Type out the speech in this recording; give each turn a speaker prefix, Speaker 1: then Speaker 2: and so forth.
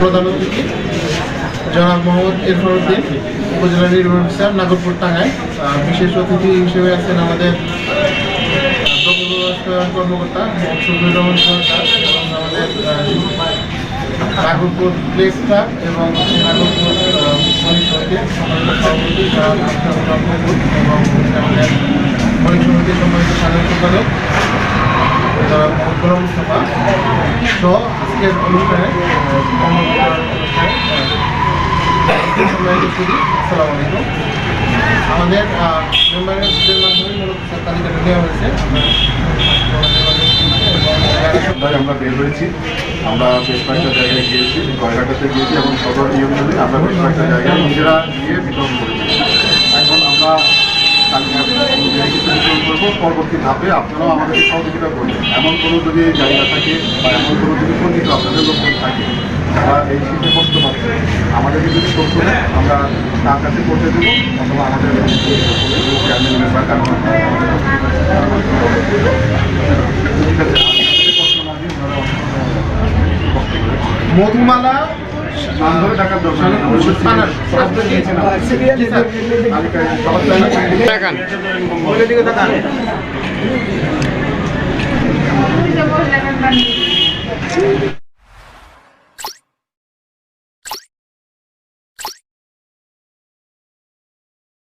Speaker 1: প্রধান অতিথি, জনাব মোহাম্মদ ইরফান উদ্দিন উপজেলা নির্বাহী অফিসার, নাগরপুর টাঙ্গায় বিশেষ অতিথি হিসেবে আছেন আমাদের কর্মকর্তা শফিউর রহমান সরকার এবং আমাদের নাগরপুর প্লেস ক্লাব এবং নাগরপুর সভাপতি এবং আমাদের সম্মানিত সাধারণ সম্পাদক গোলাম মুস্তফা। সহ আজকের অনুষ্ঠানে আসসালামু আলাইকুম। আমাদের মাধ্যমে মূলত তালিকাটা হয়েছে আমরা
Speaker 2: বের হয়েছি আমরা বেশ কয়েকটা জায়গায় গিয়েছি। গয়ঘাটাতে গিয়েছি এবং সদর নিয়ম আমরা বেশ কয়েকটা জায়গায় নিজেরা গিয়ে বিতরণ করেছি। এখন আমরা পরবর্তী ধাপে আপনারাও আমাদেরকে সহযোগিতা করবেন। এমন কোনো যদি জায়গা থাকে বা এমন কোনো যদি পরিচিত আপনাদের লোকজন থাকে যারা এই আমাদেরকে যদি তথ্য দেয় আমরা তার কাছে পৌঁছে দেবো অথবা আমাদের চেয়ারম্যান মেম্বার কারণ ঠিক আছে করে
Speaker 1: মধুমালা